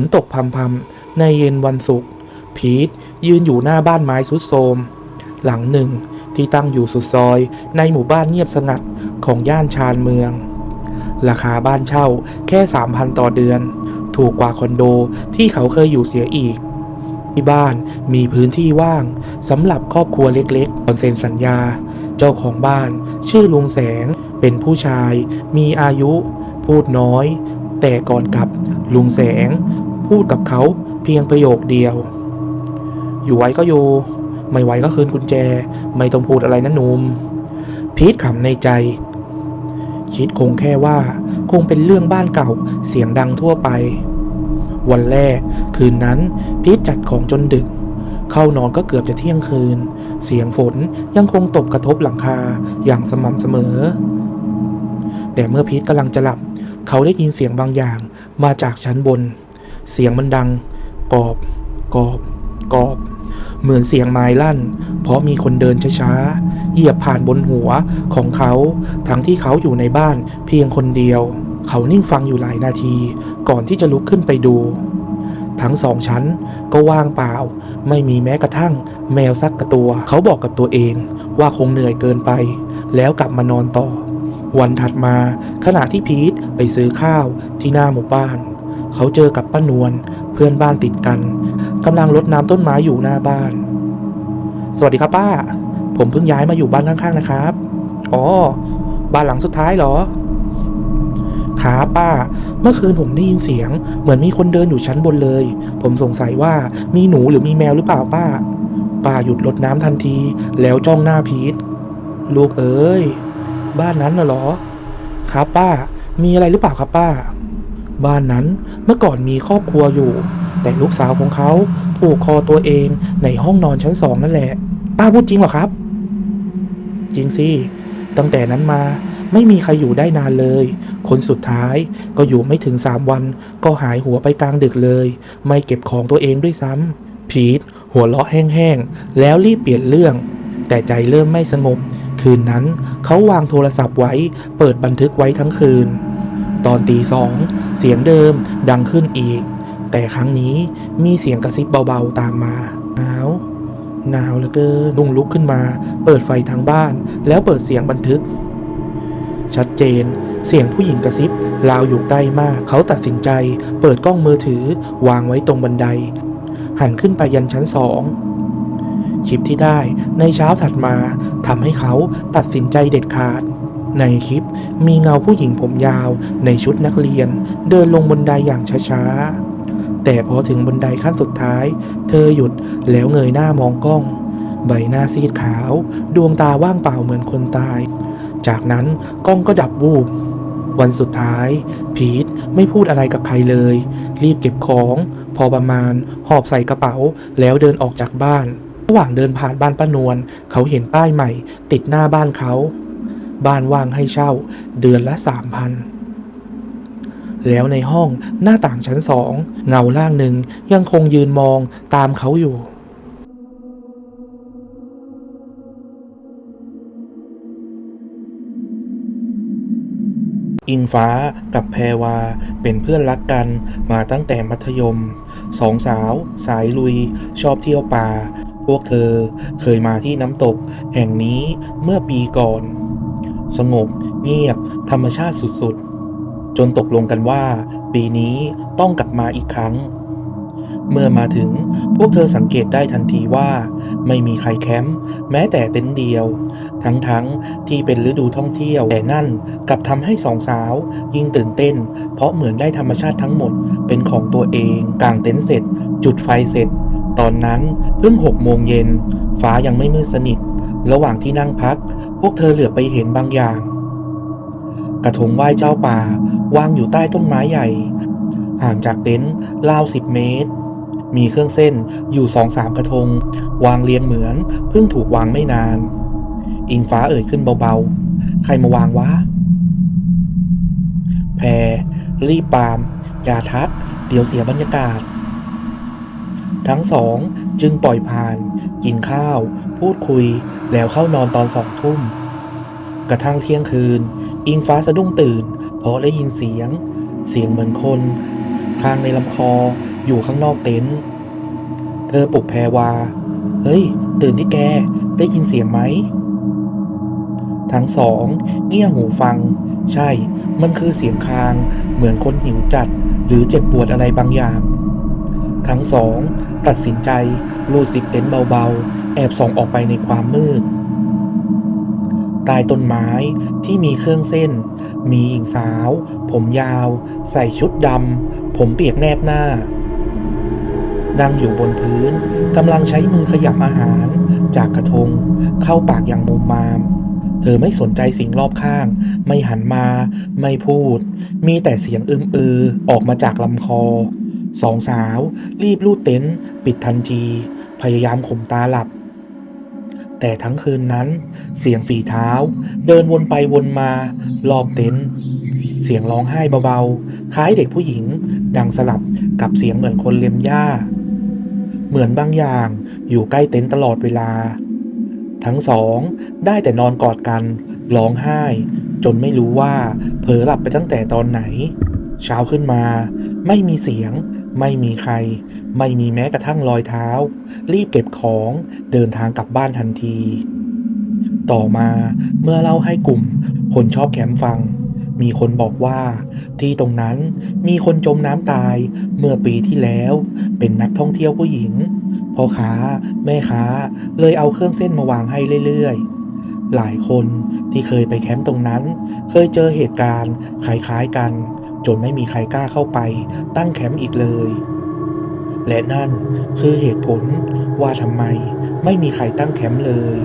นตกพรำๆในเย็นวันศุกร์พีทยืนอยู่หน้าบ้านไม้สุดโทมหลังหนึ่งที่ตั้งอยู่สุดซอยในหมู่บ้านเงียบสงัดของย่านชานเมือง ราคาบ้านเช่าแค่ 3,000 ต่อเดือน ถูกกว่าคอนโดที่เขาเคยอยู่เสียอีก ที่บ้านมีพื้นที่ว่างสำหรับครอบครัวเล็กๆตอนเซ็นสัญญา เจ้าของบ้านชื่อลุงแสงเป็นผู้ชาย มีอายุ พูดน้อย แต่ก่อนกลับลุงแสง พูดกับเขาเพียงประโยคเดียว อยู่ไว้ก็อยู่ ไม่ไหวก็คืนกุญแจ ไม่ต้องพูดอะไรนะนุ่มพีทขำในใจ คิดคงแค่ว่า คงเป็นเรื่องบ้านเก่าเสียงดังทั่วไป วันแรก คืนนั้นพีทจัดของจนดึก เข้านอนก็เกือบจะเที่ยงคืน เสียงฝนยังคงตกกระทบหลังคาอย่างสม่ำเสมอ แต่เมื่อพีทกำลังจะหลับ เขาได้ยินเสียงบางอย่างมาจากชั้นบน เสียงมันดัง กอบ กอบ กอบ เหมือนเสียงไม้ลั่น เพราะมีคนเดินช้าๆ เหยียบผ่านบนหัวของเขา ทั้งที่เขาอยู่ในบ้านเพียงคนเดียว เขานิ่งฟังอยู่หลายนาที ก่อนที่จะลุกขึ้นไปดู ทั้งสองชั้นก็ว่างเปล่า ไม่มีแม้กระทั่ง แมวสักกระตัว เขาบอกกับตัวเองว่าคงเหนื่อยเกินไป แล้วกลับมานอนต่อ วันถัดมาขณะที่พีทไปซื้อข้าวที่หน้าหมู่บ้าน เขาเจอกับป้านวลเพื่อนบ้านติดกันกำลังรดน้ำต้นไม้อยู่หน้าบ้าน สวัสดีครับป้า ผมเพิ่งย้ายมาอยู่บ้านข้างๆนะครับ อ๋อ บ้านหลังสุดท้ายเหรอครับป้า เมื่อคืนผมได้ยินเสียง เหมือนมีคนเดินอยู่ชั้นบนเลย ผมสงสัยว่ามีหนูหรือมีแมวหรือเปล่าป้า ป้าหยุดรดน้ำทันที แล้วจ้องหน้าพีทลูกเอ้ย บ้านนั้นน่ะเหรอ ครับป้า มีอะไรหรือเปล่าครับป้า บ้านนั้นเมื่อก่อนมีครอบครัวอยู่ แต่ลูกสาวของเขาผูกคอตัวเองในห้องนอนชั้นสองนั่นแหละ ป้าพูดจริงเหรอครับ จริงสิ ตั้งแต่นั้นมาไม่มีใครอยู่ได้นานเลย คนสุดท้ายก็อยู่ไม่ถึงสามวัน ก็หายหัวไปกลางดึกเลย ไม่เก็บของตัวเองด้วยซ้ำพีทหัวเราะแห้งๆ แล้วรีบเปลี่ยนเรื่อง แต่ใจเริ่มไม่สงบ คืนนั้น เขาวางโทรศัพท์ไว้ เปิดบันทึกไว้ทั้งคืน ตอนตีสองเสียงเดิมดังขึ้นอีก แต่ครั้งนี้มีเสียงกระซิบเบาๆตามมาหนาวหนาวเหลือเกินลุงลุกขึ้นมา เปิดไฟทางบ้าน แล้วเปิดเสียงบันทึก ชัดเจน เสียงผู้หญิงกระซิบราวอยู่ใกล้มาก เขาตัดสินใจ เปิดกล้องมือถือ วางไว้ตรงบันได หันขึ้นไปยันชั้นสอง คลิปที่ได้ในเช้าถัดมาทำให้เขาตัดสินใจเด็ดขาด ในคลิปมีเงาผู้หญิงผมยาวในชุดนักเรียน เดินลงบันไดอย่างช้าๆ แต่พอถึงบันไดขั้นสุดท้าย เธอหยุดแล้วเงยหน้ามองกล้อง ใบหน้าซีดขาว ดวงตาว่างเปล่าเหมือนคนตาย จากนั้นกล้องก็ดับวูบวันสุดท้าย พีทไม่พูดอะไรกับใครเลย รีบเก็บของ พอประมาณหอบใส่กระเป๋าแล้วเดินออกจากบ้าน ระหว่างเดินผ่านบ้านป้านวลเขาเห็นป้ายใหม่ ติดหน้าบ้านเขา บ้านว่างให้เช่า เดือนละสามพันแล้วในห้องหน้าต่างชั้นสองเงาล่างหนึ่งยังคงยืนมองตามเขาอยู่ อิงฟ้ากับแพรวาเป็นเพื่อนรักกันมาตั้งแต่มัธยม สองสาว สายลุย ชอบเที่ยวป่า พวกเธอเคยมาที่น้ำตกแห่งนี้เมื่อปีก่อน สงบเงียบธรรมชาติสุดๆ จนตกลงกันว่า ปีนี้ต้องกลับมาอีกครั้ง เมื่อมาถึงพวกเธอสังเกตได้ทันทีว่า ไม่มีใครแคมป์แม้แต่เต็นท์เดียว ทั้งๆที่เป็นฤดูท่องเที่ยวแต่นั่นกลับทำให้สองสาวยิ่งตื่นเต้น เพราะเหมือนได้ธรรมชาติทั้งหมดเป็นของตัวเองกางเต็นท์เสร็จ จุดไฟเสร็จ ตอนนั้นเพิ่งหกโมงเย็น ฟ้ายังไม่มืดสนิท ระหว่างที่นั่งพัก พวกเธอเหลือบไปเห็นบางอย่าง กระทงไหว้เจ้าป่าวางอยู่ใต้ต้นไม้ใหญ่ ห่างจากเต็นท์ราวสิบเมตร มีเครื่องเส้นอยู่สองสามกระทง วางเรียงเหมือนเพิ่งถูกวางไม่นาน อิงฟ้าเอ่ยขึ้นเบาๆ ใครมาวางวะแพรรีบปาม อย่าทัก เดี๋ยวเสียบรรยากาศ ทั้งสองจึงปล่อยผ่าน กินข้าว พูดคุย แล้วเข้านอนตอนสองทุ่ม กระทั่งเที่ยงคืน อิงฟ้าสะดุ้งตื่น เพราะได้ยินเสียง เสียงเหมือนคน คางในลำคออยู่ข้างนอกเต็นท์เธอปลุกแพรวา เฮ้ย ตื่นที่แก ได้ยินเสียงไหม ทั้งสองเงี่ยหูฟัง ใช่ มันคือเสียงคาง เหมือนคนหิวจัด หรือเจ็บปวดอะไรบางอย่าง ทั้งสองตัดสินใจลูดซิปเต็นเบาๆ แอบส่องออกไปในความมืดใต้ต้นไม้ที่มีเครื่องเส้น มีหญิงสาว ผมยาว ใส่ชุดดำ ผมเปียกแนบหน้า นั่งอยู่บนพื้นกำลังใช้มือขยับอาหาร จากกระทง เข้าปากอย่างมุมมาม เธอไม่สนใจสิ่งรอบข้าง ไม่หันมา ไม่พูด มีแต่เสียงอึมอือออกมาจากลำคอ สองสาว รีบลูดเต็นท์ปิดทันที พยายามข่มตาหลับ แต่ทั้งคืนนั้น เสียงฝีเท้า เดินวนไปวนมารอบเต็นท์เสียงร้องไห้เบาๆ คล้ายเด็กผู้หญิง ดังสลับกับเสียงเหมือนคนเลียมหญ้า เหมือนบางอย่างอยู่ใกล้เต็นท์ตลอดเวลา ทั้งสองได้แต่นอนกอดกันร้องไห้ จนไม่รู้ว่าเผลอหลับไปตั้งแต่ตอนไหน เช้าขึ้นมา ไม่มีเสียง ไม่มีใคร ไม่มีแม้กระทั่งรอยเท้า รีบเก็บของเดินทางกลับบ้านทันที ต่อมาเมื่อเล่าให้กลุ่ม คนชอบแคมป์ฟัง มีคนบอกว่า ที่ตรงนั้นมีคนจมน้ำตายเมื่อปีที่แล้ว เป็นนักท่องเที่ยวผู้หญิงพ่อค้าแม่ค้าเลยเอาเครื่องเส้นมาวางให้เรื่อยๆ หลายคนที่เคยไปแคมป์ตรงนั้น เคยเจอเหตุการณ์คล้ายๆกัน จนไม่มีใครกล้าเข้าไปตั้งแคมป์อีกเลย และนั่นคือเหตุผลว่าทำไมไม่มีใครตั้งแคมป์เลย